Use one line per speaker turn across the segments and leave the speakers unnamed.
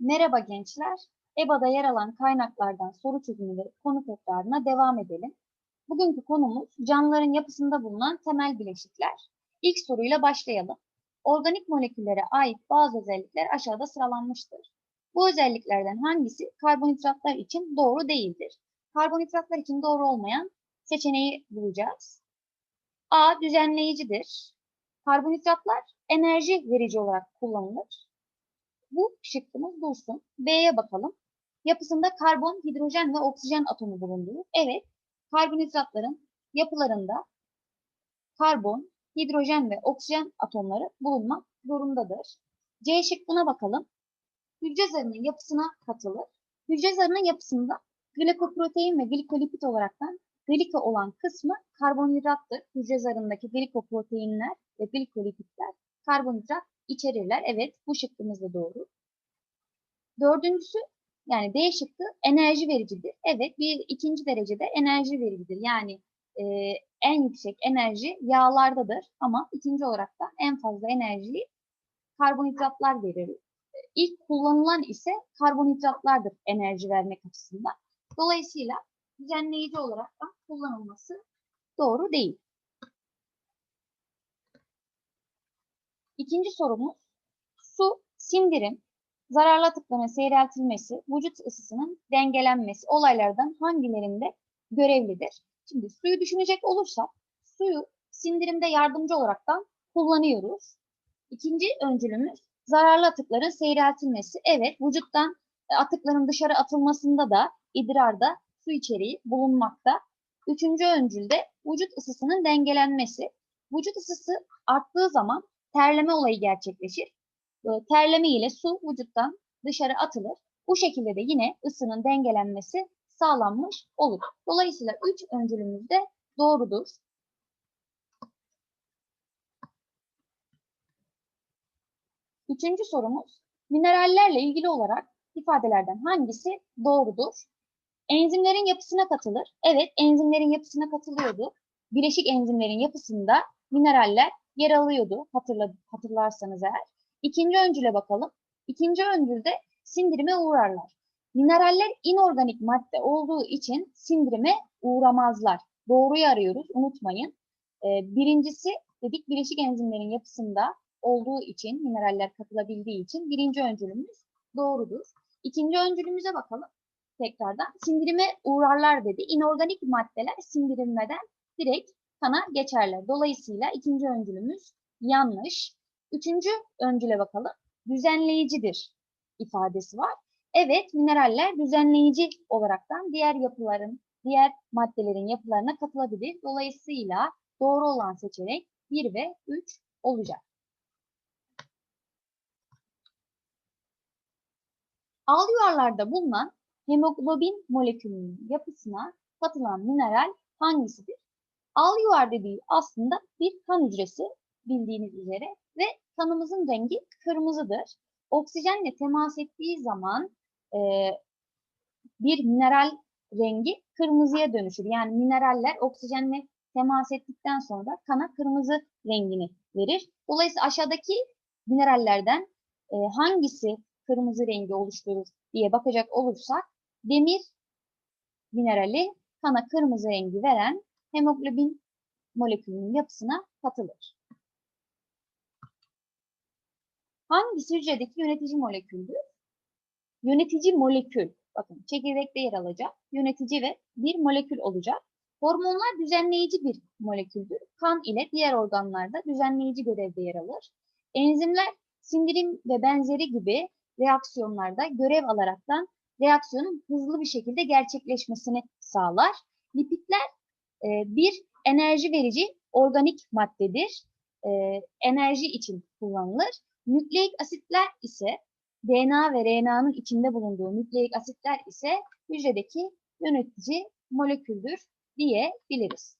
Merhaba gençler. EBA'da yer alan kaynaklardan soru çözümü ve konu tekrarına devam edelim. Bugünkü konumuz canlıların yapısında bulunan temel bileşikler. İlk soruyla başlayalım. Organik moleküllere ait bazı özellikler aşağıda sıralanmıştır. Bu özelliklerden hangisi karbonhidratlar için doğru değildir? Karbonhidratlar için doğru olmayan seçeneği bulacağız. A. Düzenleyicidir. Karbonhidratlar enerji verici olarak kullanılır. Bu şıkkımız dursun. B'ye bakalım. Yapısında karbon, hidrojen ve oksijen atomu bulunduğu. Evet, karbonhidratların yapılarında karbon, hidrojen ve oksijen atomları bulunmak zorundadır. C şıkkına bakalım. Hücre zarının yapısına katılır. Hücre zarının yapısında glikoprotein ve glikolipid olaraktan glika olan kısmı karbonhidrattır. Hücre zarındaki glikoproteinler ve glikolipidler karbonhidrat içerirler. Evet, bu şıkkımız da doğru. Dördüncüsü, yani D şıkkı enerji vericidir. Evet, bir ikinci derecede enerji vericidir. Yani e, en yüksek enerji yağlardadır ama ikinci olarak da en fazla enerjiyi karbonhidratlar verir. İlk kullanılan ise karbonhidratlardır enerji vermek açısından. Dolayısıyla düzenleyici olarak da kullanılması doğru değil. İkinci sorumuz, su, sindirim, zararlı atıkların seyreltilmesi, vücut ısısının dengelenmesi olaylardan hangilerinde görevlidir? Şimdi suyu düşünecek olursak, suyu sindirimde yardımcı olaraktan kullanıyoruz. İkinci öncülümüz zararlı atıkların seyreltilmesi. Evet, vücuttan e, atıkların dışarı atılmasında da idrarda su içeriği bulunmakta. Üçüncü öncülde vücut ısısının dengelenmesi. Vücut ısısı arttığı zaman terleme olayı gerçekleşir. Terleme ile su vücuttan dışarı atılır. Bu şekilde de yine ısının dengelenmesi sağlanmış olur. Dolayısıyla üç öncülümüz de doğrudur. Üçüncü sorumuz, minerallerle ilgili olarak ifadelerden hangisi doğrudur? Enzimlerin yapısına katılır. Evet, enzimlerin yapısına katılıyordu. Bileşik enzimlerin yapısında mineraller yer alıyordu hatırla, hatırlarsanız eğer. İkinci öncüle bakalım. İkinci öncülde sindirime uğrarlar. Mineraller inorganik madde olduğu için sindirime uğramazlar. Doğruyu arıyoruz, unutmayın. Ee, birincisi dedik bileşik enzimlerin yapısında olduğu için, mineraller katılabildiği için birinci öncülümüz doğrudur. İkinci öncülümüze bakalım tekrardan. Sindirime uğrarlar dedi. İnorganik maddeler sindirilmeden direkt kana geçerler. Dolayısıyla ikinci öncülümüz yanlış. Üçüncü öncüle bakalım. Düzenleyicidir ifadesi var. Evet, mineraller düzenleyici olaraktan diğer yapıların, diğer maddelerin yapılarına katılabilir. Dolayısıyla doğru olan seçenek 1 ve 3 olacak. Al yuvarlarda bulunan hemoglobin molekülünün yapısına katılan mineral hangisidir? Al yuvar dediği aslında bir kan hücresi bildiğiniz üzere ve kanımızın rengi kırmızıdır. Oksijenle temas ettiği zaman e, bir mineral rengi kırmızıya dönüşür. Yani mineraller oksijenle temas ettikten sonra kana kırmızı rengini verir. Dolayısıyla aşağıdaki minerallerden e, hangisi kırmızı rengi oluşturur diye bakacak olursak demir minerali kana kırmızı rengi veren hemoglobin molekülünün yapısına katılır. Hangisi hücredeki yönetici moleküldür? Yönetici molekül, bakın çekirdekte yer alacak, yönetici ve bir molekül olacak. Hormonlar düzenleyici bir moleküldür. Kan ile diğer organlarda düzenleyici görevde yer alır. Enzimler sindirim ve benzeri gibi reaksiyonlarda görev alaraktan reaksiyonun hızlı bir şekilde gerçekleşmesini sağlar. Lipidler e, bir enerji verici organik maddedir. E, enerji için kullanılır. Nükleik asitler ise DNA ve RNA'nın içinde bulunduğu nükleik asitler ise hücredeki yönetici moleküldür diyebiliriz.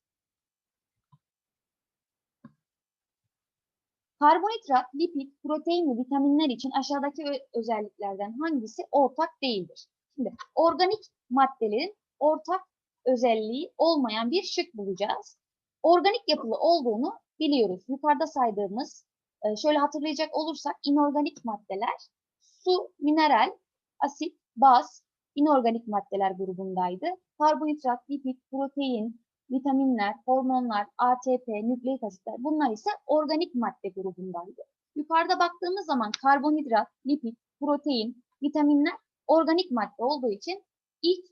Karbonhidrat, lipid, protein ve vitaminler için aşağıdaki özelliklerden hangisi ortak değildir? Şimdi organik maddelerin ortak özelliği olmayan bir şık bulacağız. Organik yapılı olduğunu biliyoruz. Yukarıda saydığımız, şöyle hatırlayacak olursak inorganik maddeler su, mineral, asit, baz, inorganik maddeler grubundaydı. Karbonhidrat, lipid, protein, vitaminler, hormonlar, ATP, nükleik asitler bunlar ise organik madde grubundaydı. Yukarıda baktığımız zaman karbonhidrat, lipid, protein, vitaminler organik madde olduğu için ilk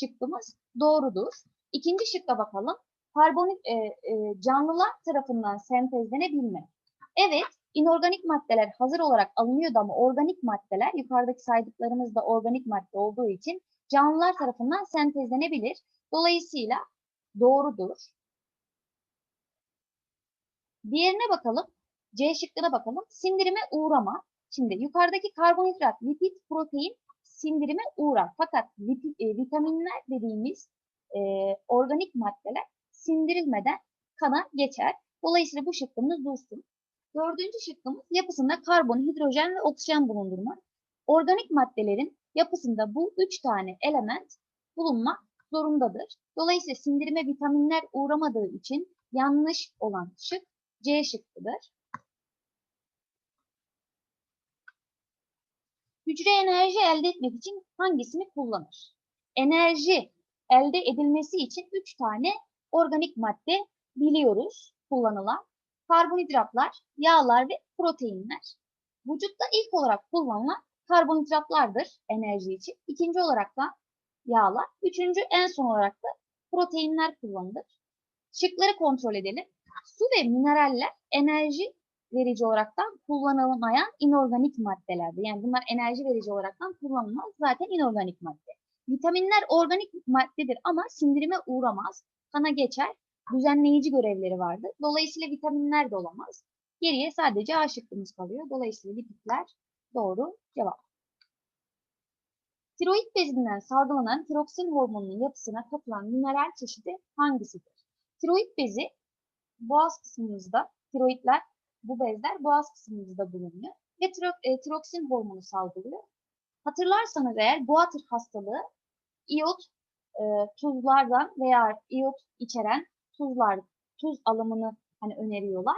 şıkkımız doğrudur. İkinci şıkka bakalım. Karbon, e, e, canlılar tarafından sentezlenebilme. Evet, inorganik maddeler hazır olarak alınıyordu ama organik maddeler, yukarıdaki saydıklarımız da organik madde olduğu için canlılar tarafından sentezlenebilir. Dolayısıyla doğrudur. Diğerine bakalım. C şıkkına bakalım. Sindirime uğrama. Şimdi yukarıdaki karbonhidrat, lipid, protein sindirime uğrar. Fakat e, vitaminler dediğimiz e, organik maddeler sindirilmeden kana geçer. Dolayısıyla bu şıkkımız dursun. Dördüncü şıkkımız yapısında karbon, hidrojen ve oksijen bulundurma. Organik maddelerin yapısında bu üç tane element bulunmak zorundadır. Dolayısıyla sindirime vitaminler uğramadığı için yanlış olan şık C şıkkıdır. Hücre enerji elde etmek için hangisini kullanır? Enerji elde edilmesi için üç tane organik madde biliyoruz kullanılan. Karbonhidratlar, yağlar ve proteinler. Vücutta ilk olarak kullanılan karbonhidratlardır enerji için. İkinci olarak da yağlar. Üçüncü en son olarak da proteinler kullanılır. Şıkları kontrol edelim. Su ve mineraller enerji verici olaraktan kullanılmayan inorganik maddelerdir. Yani bunlar enerji verici olaraktan kullanılmaz. Zaten inorganik madde. Vitaminler organik maddedir ama sindirime uğramaz. Kana geçer. Düzenleyici görevleri vardır. Dolayısıyla vitaminler de olamaz. Geriye sadece A şıkkımız kalıyor. Dolayısıyla lipidler doğru cevap. Tiroid bezinden salgılanan tiroksin hormonunun yapısına katılan mineral çeşidi hangisidir? Tiroid bezi boğaz kısmımızda, tiroidler bu bezler boğaz kısmımızda bulunuyor ve tiro, e, tiroksin hormonu salgılıyor. Hatırlarsanız eğer guatr hastalığı iot e, tuzlardan veya iot içeren tuzlar, tuz alımını hani öneriyorlar.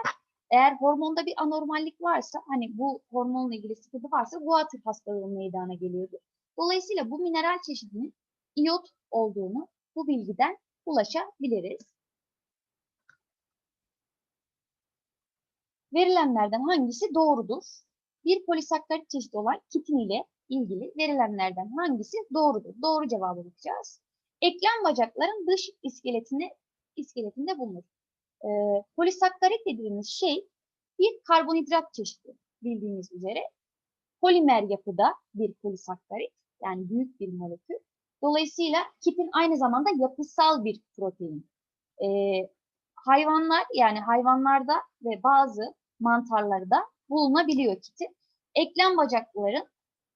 Eğer hormonda bir anormallik varsa, hani bu hormonla ilgili sıkıntı varsa guatr hastalığı meydana geliyordur. Dolayısıyla bu mineral çeşidinin iot olduğunu bu bilgiden ulaşabiliriz. Verilenlerden hangisi doğrudur? Bir polisakkarit çeşidi olan kitin ile ilgili verilenlerden hangisi doğrudur? Doğru cevabı bakacağız. Eklem bacakların dış iskeletinde, iskeletinde bulunur. Ee, polisakkarit dediğimiz şey bir karbonhidrat çeşidi bildiğiniz üzere. Polimer yapıda bir polisakkarit yani büyük bir molekül. Dolayısıyla kitin aynı zamanda yapısal bir protein. Ee, hayvanlar yani hayvanlarda ve bazı mantarlarda bulunabiliyor kitin. Eklem bacakların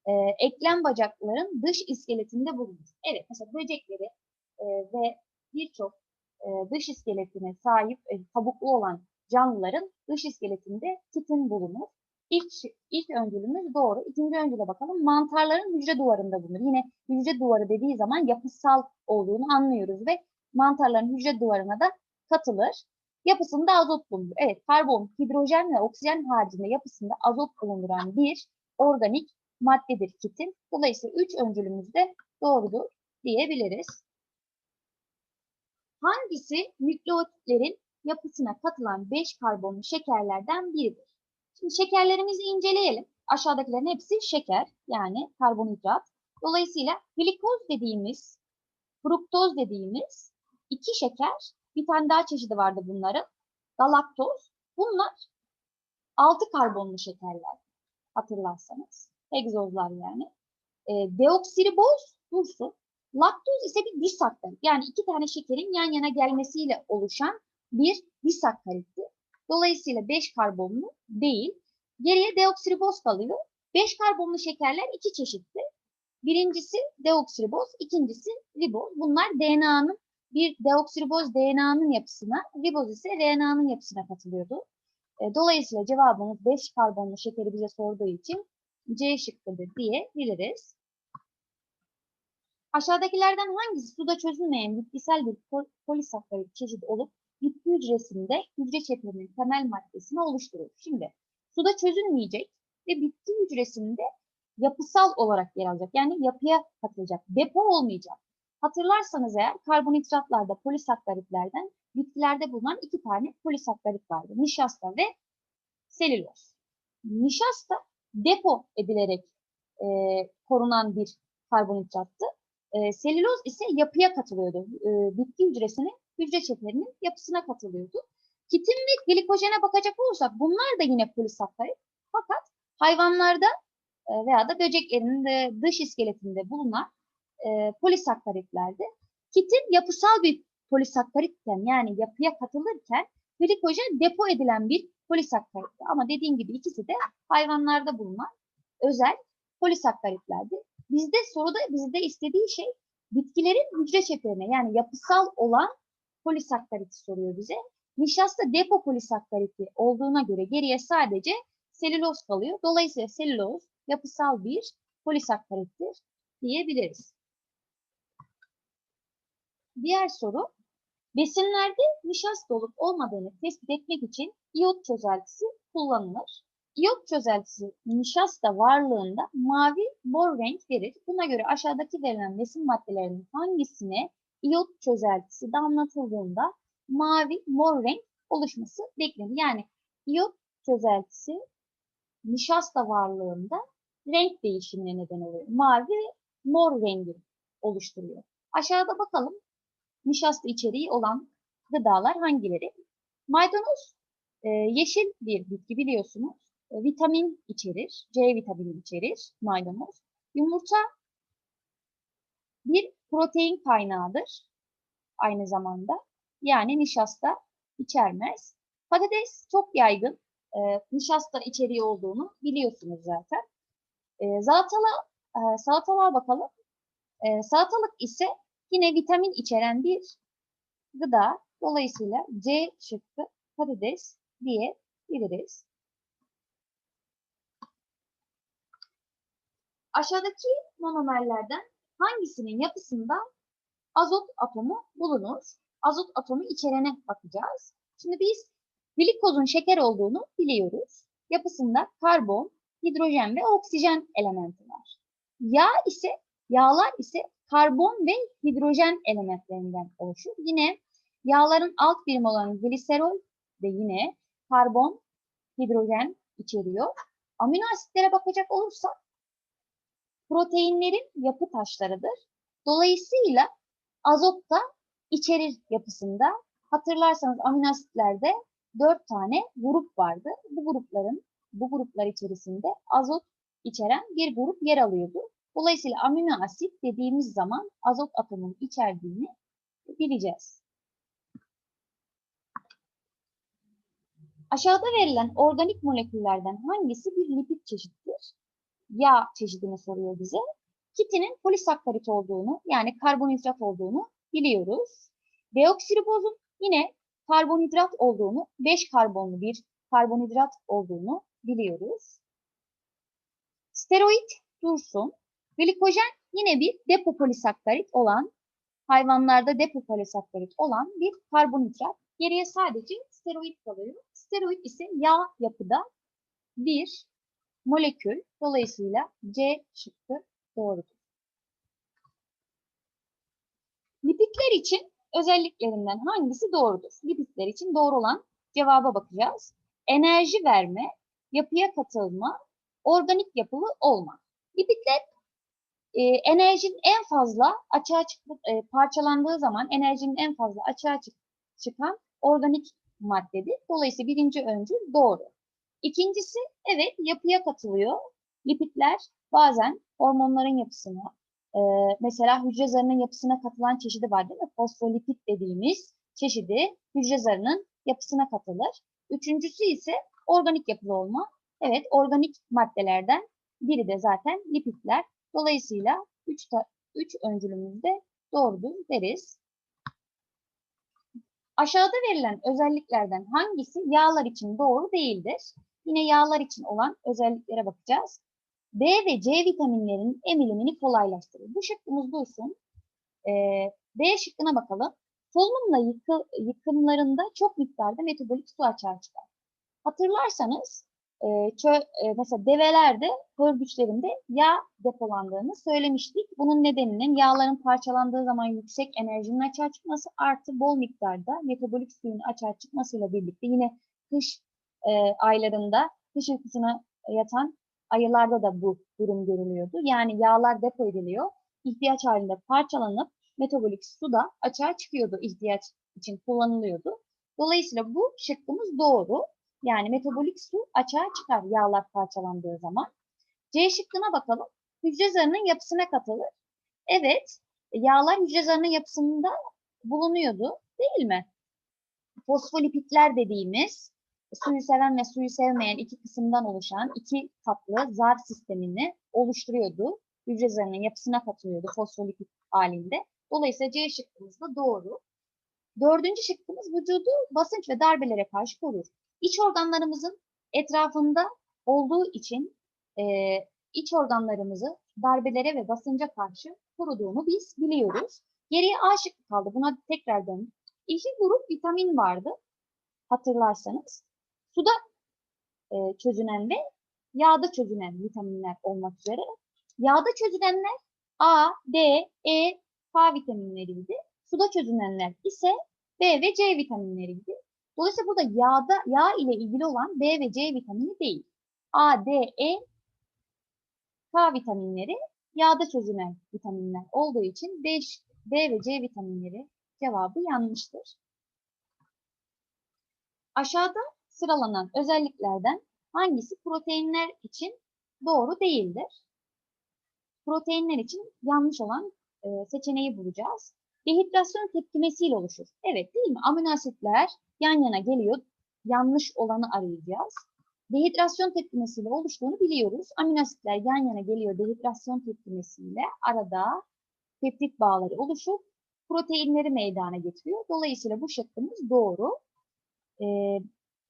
e, eklem bacakların dış iskeletinde bulunur. Evet mesela böcekleri e, ve birçok e, dış iskeletine sahip e, kabuklu olan canlıların dış iskeletinde kitin bulunur. İlk, ilk öncülümüz doğru. İkinci öncüle bakalım. Mantarların hücre duvarında bulunur. Yine hücre duvarı dediği zaman yapısal olduğunu anlıyoruz ve mantarların hücre duvarına da katılır. Yapısında azot bulunur. Evet, karbon, hidrojen ve oksijen haricinde yapısında azot bulunduran bir organik maddedir kitin. Dolayısıyla üç öncülümüz de doğrudur diyebiliriz. Hangisi nükleotitlerin yapısına katılan 5 karbonlu şekerlerden biridir? Şimdi şekerlerimizi inceleyelim. Aşağıdakilerin hepsi şeker yani karbonhidrat. Dolayısıyla glikoz dediğimiz, fruktoz dediğimiz iki şeker, bir tane daha çeşidi vardı bunların. Galaktoz. Bunlar 6 karbonlu şekerler hatırlarsanız. Egzozlar yani. E, deoksiriboz dursun. Laktoz ise bir disakkarit. Yani iki tane şekerin yan yana gelmesiyle oluşan bir disakkaritti. Dolayısıyla 5 karbonlu değil. Geriye deoksiriboz kalıyor. 5 karbonlu şekerler iki çeşitti. Birincisi deoksiriboz, ikincisi riboz. Bunlar DNA'nın bir deoksiriboz DNA'nın yapısına, riboz ise RNA'nın yapısına katılıyordu. E, dolayısıyla cevabımız 5 karbonlu şekeri bize sorduğu için C şıkkıdır diyebiliriz. Aşağıdakilerden hangisi suda çözülmeyen bitkisel bir polisakkarit çeşidi olup bitki hücresinde hücre çeperinin temel maddesini oluşturur? Şimdi suda çözülmeyecek ve bitki hücresinde yapısal olarak yer alacak. Yani yapıya katılacak. Depo olmayacak. Hatırlarsanız eğer karbonhidratlarda, polisakkaritlerden bitkilerde bulunan iki tane polisakkarit vardı. Nişasta ve selüloz. Nişasta depo edilerek e, korunan bir karbonhidrattı. E, selüloz ise yapıya katılıyordu. E, bitki hücresinin, hücre çeperinin yapısına katılıyordu. Kitin ve glikojene bakacak olursak bunlar da yine polisakkarit. Fakat hayvanlarda e, veya da böceklerin de dış iskeletinde bulunan e, polisakkaritlerdi. Kitin yapısal bir polisakkaritten yani yapıya katılırken glikojen depo edilen bir polisakkaritti. Ama dediğim gibi ikisi de hayvanlarda bulunan özel polisakkaritlerdi. Bizde soruda bizde istediği şey bitkilerin hücre çeperine yani yapısal olan polisakkariti soruyor bize. Nişasta depo polisakkariti olduğuna göre geriye sadece selüloz kalıyor. Dolayısıyla selüloz yapısal bir polisakkarittir diyebiliriz. Diğer soru, besinlerde nişasta olup olmadığını tespit etmek için iyot çözeltisi kullanılır. İyot çözeltisi nişasta varlığında mavi mor renk verir. Buna göre aşağıdaki verilen besin maddelerinin hangisine iyot çözeltisi damlatıldığında mavi mor renk oluşması beklenir. Yani iyot çözeltisi nişasta varlığında renk değişimine neden oluyor. Mavi mor rengi oluşturuyor. Aşağıda bakalım nişasta içeriği olan gıdalar hangileri? Maydanoz e, yeşil bir bitki biliyorsunuz. E, vitamin içerir, C vitamini içerir maydanoz. Yumurta bir protein kaynağıdır aynı zamanda. Yani nişasta içermez. Patates çok yaygın e, nişasta içeriği olduğunu biliyorsunuz zaten. E, salatala, e, salatalığa bakalım. E, salatalık ise yine vitamin içeren bir gıda. Dolayısıyla C şıkkı patates diyebiliriz. Aşağıdaki monomerlerden hangisinin yapısında azot atomu bulunur? Azot atomu içerene bakacağız. Şimdi biz glikozun şeker olduğunu biliyoruz. Yapısında karbon, hidrojen ve oksijen elementi var. Yağ ise yağlar ise karbon ve hidrojen elementlerinden oluşur. Yine yağların alt birimi olan gliserol de yine karbon, hidrojen içeriyor. Amino asitlere bakacak olursak proteinlerin yapı taşlarıdır. Dolayısıyla azot da içerir yapısında. Hatırlarsanız amino asitlerde dört tane grup vardı. Bu grupların bu gruplar içerisinde azot içeren bir grup yer alıyordu. Dolayısıyla amino asit dediğimiz zaman azot atomunun içerdiğini bileceğiz. Aşağıda verilen organik moleküllerden hangisi bir lipid çeşididir? Yağ çeşidini soruyor bize. Kitinin polisakkarit olduğunu yani karbonhidrat olduğunu biliyoruz. Deoksiribozun yine karbonhidrat olduğunu, 5 karbonlu bir karbonhidrat olduğunu biliyoruz. Steroid dursun. Glikojen yine bir depopolisakkarit olan, hayvanlarda depopolisakkarit olan bir karbonhidrat. Geriye sadece steroid kalıyor. Steroid ise yağ yapıda bir molekül. Dolayısıyla C şıkkı doğrudur. Lipidler için özelliklerinden hangisi doğrudur? Lipidler için doğru olan cevaba bakacağız. Enerji verme, yapıya katılma, organik yapılı olma. Lipidler e, enerjinin en fazla açığa çık e, parçalandığı zaman enerjinin en fazla açığa çık çıkan organik maddedir. Dolayısıyla birinci öncül doğru. İkincisi evet yapıya katılıyor. Lipidler bazen hormonların yapısına, e, mesela hücre zarının yapısına katılan çeşidi var değil mi? Fosfolipid dediğimiz çeşidi hücre zarının yapısına katılır. Üçüncüsü ise organik yapılı olma. Evet organik maddelerden biri de zaten lipidler. Dolayısıyla 3 üç öncülümüz de doğrudur deriz. Aşağıda verilen özelliklerden hangisi yağlar için doğru değildir? Yine yağlar için olan özelliklere bakacağız. B ve C vitaminlerinin emilimini kolaylaştırır. Bu şıkkımız dursun. Ee, B şıkkına bakalım. Solunumla yıkı, yıkımlarında çok miktarda metabolik su açığa çıkar. Hatırlarsanız e, çö- e, mesela develerde hörgüçlerinde yağ depolandığını söylemiştik. Bunun nedeninin yağların parçalandığı zaman yüksek enerjinin açığa çıkması artı bol miktarda metabolik suyun açığa çıkmasıyla birlikte yine kış e, aylarında kış uykusuna yatan ayılarda da bu durum görülüyordu. Yani yağlar depo ediliyor. ihtiyaç halinde parçalanıp metabolik su da açığa çıkıyordu. ihtiyaç için kullanılıyordu. Dolayısıyla bu şıkkımız doğru. Yani metabolik su açığa çıkar yağlar parçalandığı zaman. C şıkkına bakalım. Hücre zarının yapısına katılır. Evet, yağlar hücre zarının yapısında bulunuyordu değil mi? Fosfolipitler dediğimiz suyu seven ve suyu sevmeyen iki kısımdan oluşan iki katlı zar sistemini oluşturuyordu. Hücre zarının yapısına katılıyordu fosfolipit halinde. Dolayısıyla C şıkkımız da doğru. Dördüncü şıkkımız vücudu basınç ve darbelere karşı korur. İç organlarımızın etrafında olduğu için e, iç organlarımızı darbelere ve basınca karşı koruduğunu biz biliyoruz. Geriye A şıkkı kaldı. Buna tekrar dön. İki grup vitamin vardı. Hatırlarsanız. Suda e, çözünen ve yağda çözünen vitaminler olmak üzere. Yağda çözünenler A, D, E, K vitaminleriydi. Suda çözünenler ise B ve C vitaminleriydi. Dolayısıyla burada yağda yağ ile ilgili olan B ve C vitamini değil. A, D, E, K vitaminleri yağda çözünen vitaminler olduğu için B, B ve C vitaminleri cevabı yanlıştır. Aşağıda sıralanan özelliklerden hangisi proteinler için doğru değildir? Proteinler için yanlış olan seçeneği bulacağız. Dehidrasyon tepkimesiyle oluşur. Evet değil mi? Amino asitler yan yana geliyor. Yanlış olanı arayacağız. Dehidrasyon tepkimesiyle oluştuğunu biliyoruz. Amino asitler yan yana geliyor dehidrasyon tepkimesiyle arada peptit bağları oluşup proteinleri meydana getiriyor. Dolayısıyla bu şıkkımız doğru. Ee,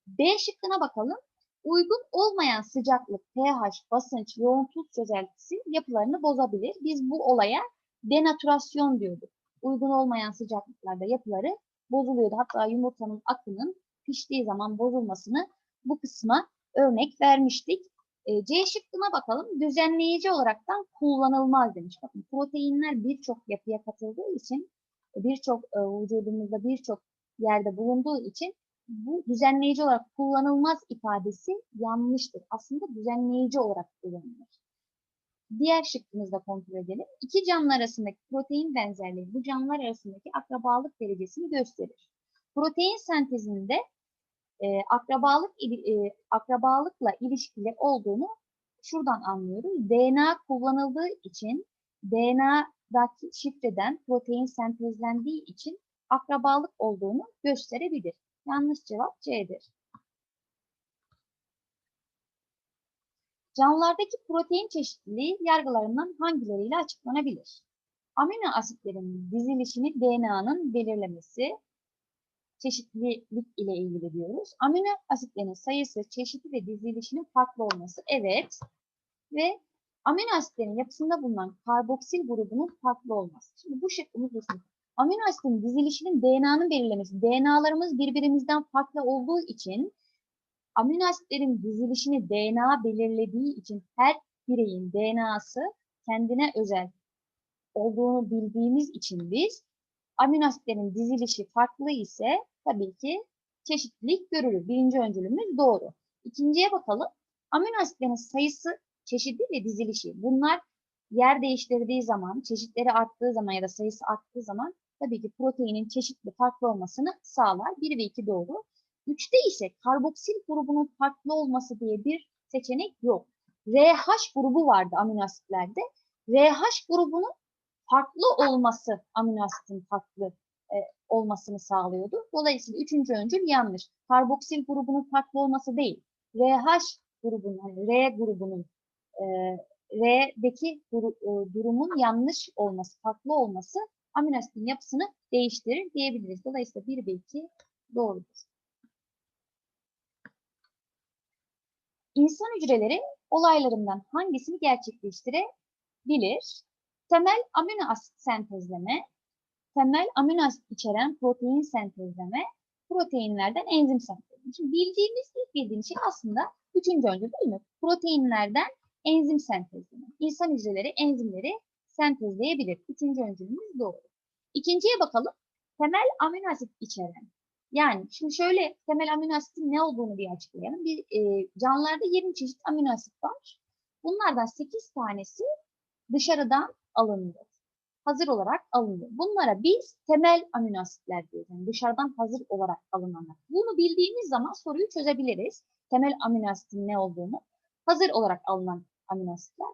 B şıkkına bakalım. Uygun olmayan sıcaklık, pH, basınç, yoğun tuz çözeltisi yapılarını bozabilir. Biz bu olaya denaturasyon diyorduk. Uygun olmayan sıcaklıklarda yapıları bozuluyordu. Hatta yumurtanın akının piştiği zaman bozulmasını bu kısma örnek vermiştik. E, C şıkkına bakalım. Düzenleyici olaraktan kullanılmaz demiş. Bakın proteinler birçok yapıya katıldığı için birçok e, vücudumuzda birçok yerde bulunduğu için bu düzenleyici olarak kullanılmaz ifadesi yanlıştır. Aslında düzenleyici olarak kullanılır. Diğer şıkkımızda kontrol edelim. İki canlı arasındaki protein benzerliği bu canlılar arasındaki akrabalık derecesini gösterir. Protein sentezinde e, akrabalık e, akrabalıkla ilişkili olduğunu şuradan anlıyoruz. DNA kullanıldığı için DNA'daki şifreden protein sentezlendiği için akrabalık olduğunu gösterebilir. Yanlış cevap C'dir. Canlılardaki protein çeşitliliği yargılarından hangileriyle açıklanabilir? Amino asitlerin dizilişini DNA'nın belirlemesi çeşitlilik ile ilgili diyoruz. Amino asitlerin sayısı, çeşidi ve dizilişinin farklı olması evet. Ve amino asitlerin yapısında bulunan karboksil grubunun farklı olması. Şimdi bu şıkkımız olsun. Amino asitin dizilişinin DNA'nın belirlemesi. DNA'larımız birbirimizden farklı olduğu için amino asitlerin dizilişini DNA belirlediği için her bireyin DNA'sı kendine özel olduğunu bildiğimiz için biz amino asitlerin dizilişi farklı ise tabii ki çeşitlilik görülür. Birinci öncülümüz doğru. İkinciye bakalım. Amino asitlerin sayısı, çeşidi ve dizilişi. Bunlar yer değiştirdiği zaman, çeşitleri arttığı zaman ya da sayısı arttığı zaman tabii ki proteinin çeşitli farklı olmasını sağlar. 1 ve 2 doğru. 3'te ise karboksil grubunun farklı olması diye bir seçenek yok. RH grubu vardı amino asitlerde. RH grubunun farklı olması amino asitin farklı e, olmasını sağlıyordu. Dolayısıyla üçüncü öncül yanlış. Karboksil grubunun farklı olması değil. RH grubunun, hani R grubunun e, R'deki e, durumun yanlış olması, farklı olması amino asitin yapısını değiştirir diyebiliriz. Dolayısıyla 1 ve 2 doğrudur. İnsan hücreleri olaylarından hangisini gerçekleştirebilir? Temel amino asit sentezleme, temel amino asit içeren protein sentezleme, proteinlerden enzim bahsedelim. Şimdi bildiğimiz ilk bildiğimiz şey aslında üçüncü öncül değil mi? Proteinlerden enzim sentezleme. İnsan hücreleri enzimleri sentezleyebilir. Üçüncü öncülümüz doğru. İkinciye bakalım. Temel amino asit içeren. Yani şimdi şöyle temel amino asitin ne olduğunu bir açıklayalım. Bir, e, canlılarda 20 çeşit amino asit var. Bunlardan 8 tanesi dışarıdan alınıyor. Hazır olarak alınıyor. Bunlara biz temel amino asitler diyoruz. Yani dışarıdan hazır olarak alınanlar. Bunu bildiğimiz zaman soruyu çözebiliriz. Temel amino asitin ne olduğunu. Hazır olarak alınan amino asitler.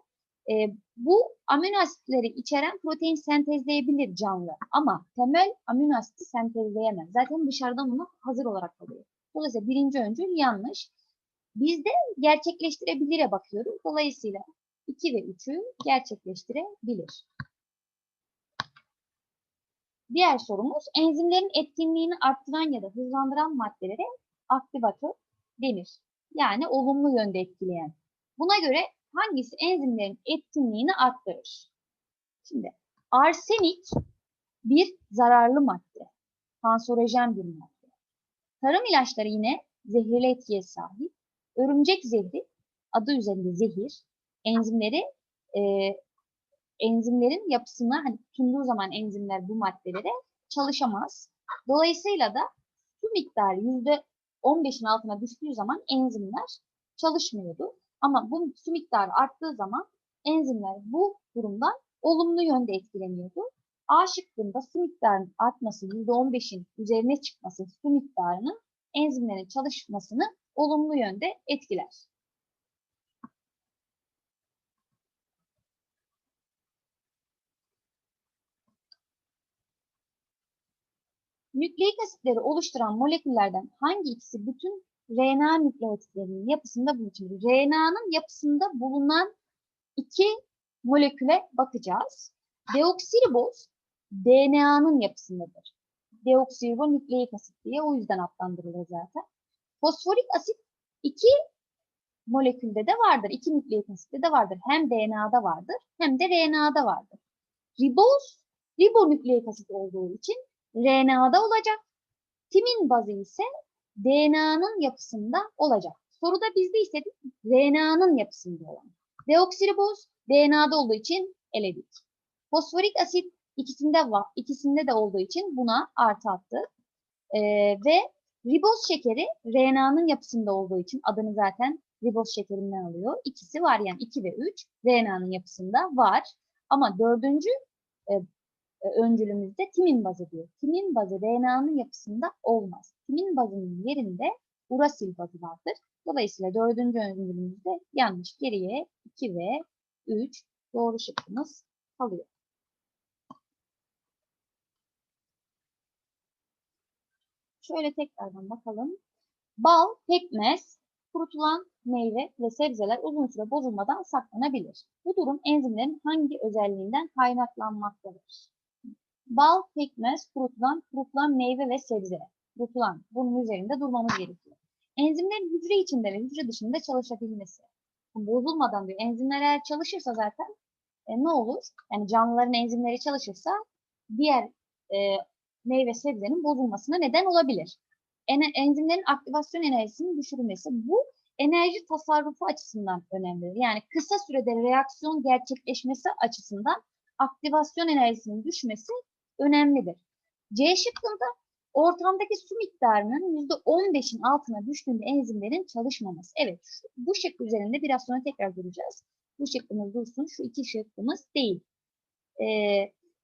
E, bu amino asitleri içeren protein sentezleyebilir canlı ama temel amino asiti sentezleyemez. Zaten dışarıdan onu hazır olarak alıyor. Dolayısıyla birinci öncül yanlış. Bizde gerçekleştirebilire bakıyoruz. Dolayısıyla 2 ve 3'ü gerçekleştirebilir. Diğer sorumuz enzimlerin etkinliğini arttıran ya da hızlandıran maddelere aktivatör denir. Yani olumlu yönde etkileyen. Buna göre hangisi enzimlerin etkinliğini arttırır? Şimdi arsenik bir zararlı madde. Kanserojen bir madde. Tarım ilaçları yine zehirli etkiye sahip. Örümcek zehri adı üzerinde zehir. Enzimleri e, enzimlerin yapısına hani tutunduğu zaman enzimler bu maddelere çalışamaz. Dolayısıyla da su miktarı %15'in altına düştüğü zaman enzimler çalışmıyordu. Ama bu su miktarı arttığı zaman enzimler bu durumdan olumlu yönde etkileniyordu. A şıkkında su miktarının artması, %15'in üzerine çıkması su miktarının enzimlerin çalışmasını olumlu yönde etkiler. Nükleik asitleri oluşturan moleküllerden hangi ikisi bütün RNA nükleotitlerinin yapısında bulunur? RNA'nın yapısında bulunan iki moleküle bakacağız. Deoksiriboz DNA'nın yapısındadır. Deoksiribonükleik asit diye o yüzden adlandırılır zaten. Fosforik asit iki molekülde de vardır. iki nükleik asitte de vardır. Hem DNA'da vardır hem de RNA'da vardır. Riboz ribonükleik asit olduğu için RNA'da olacak. Timin bazı ise DNA'nın yapısında olacak. Soruda bizde istedik RNA'nın yapısında olan. Deoksiriboz DNA'da olduğu için eledik. Fosforik asit ikisinde var, ikisinde de olduğu için buna artı attık. Ee, ve riboz şekeri RNA'nın yapısında olduğu için adını zaten riboz şekerinden alıyor. İkisi var yani 2 ve 3 RNA'nın yapısında var. Ama dördüncü e, öncülümüzde timin bazı diyor. Timin bazı RNA'nın yapısında olmaz. Timin bazının yerinde urasil bazı vardır. Dolayısıyla dördüncü öncülümüzde yanlış geriye 2 ve 3 doğru şıkkımız kalıyor. Şöyle tekrardan bakalım. Bal, pekmez, kurutulan meyve ve sebzeler uzun süre bozulmadan saklanabilir. Bu durum enzimlerin hangi özelliğinden kaynaklanmaktadır? Bal, pekmez, kurutulan, kurutulan meyve ve sebze. Kurutulan. Bunun üzerinde durmamız gerekiyor. Enzimlerin hücre içinde ve hücre dışında çalışabilmesi. Bozulmadan diyor. Enzimler eğer çalışırsa zaten e, ne olur? Yani canlıların enzimleri çalışırsa diğer e, meyve sebzenin bozulmasına neden olabilir. En, enzimlerin aktivasyon enerjisinin düşürülmesi. Bu enerji tasarrufu açısından önemlidir. Yani kısa sürede reaksiyon gerçekleşmesi açısından aktivasyon enerjisinin düşmesi önemlidir. C şıkkında ortamdaki su miktarının %15'in altına düştüğünde enzimlerin çalışmaması. Evet şu, bu şık üzerinde biraz sonra tekrar duracağız. Bu şıkkımız dursun. Şu iki şıkkımız değil. Ee,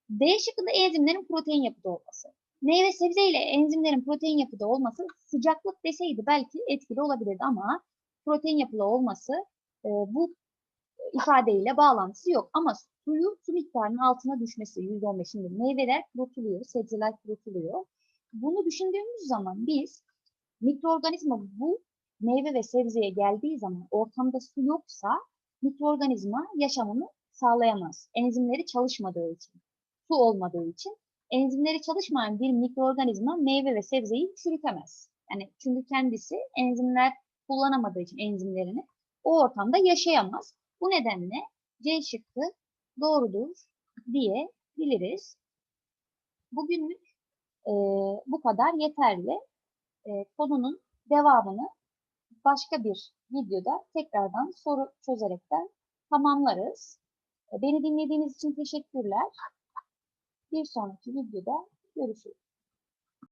D şıkkında enzimlerin protein yapıda olması. Meyve sebze ile enzimlerin protein yapıda olması sıcaklık deseydi belki etkili olabilirdi ama protein yapılı olması e, bu ifadeyle bağlantısı yok. Ama suyu su miktarının altına düşmesi %15'inde meyveler kurutuluyor, sebzeler kurutuluyor. Bunu düşündüğümüz zaman biz mikroorganizma bu meyve ve sebzeye geldiği zaman ortamda su yoksa mikroorganizma yaşamını sağlayamaz. Enzimleri çalışmadığı için, su olmadığı için enzimleri çalışmayan bir mikroorganizma meyve ve sebzeyi çürütemez. Yani çünkü kendisi enzimler kullanamadığı için enzimlerini o ortamda yaşayamaz. Bu nedenle C şıkkı doğrudur diyebiliriz. Bugünlük e, bu kadar yeterli. E, konunun devamını başka bir videoda tekrardan soru çözerekten tamamlarız. E, Beni dinlediğiniz için teşekkürler. Bir sonraki videoda görüşürüz.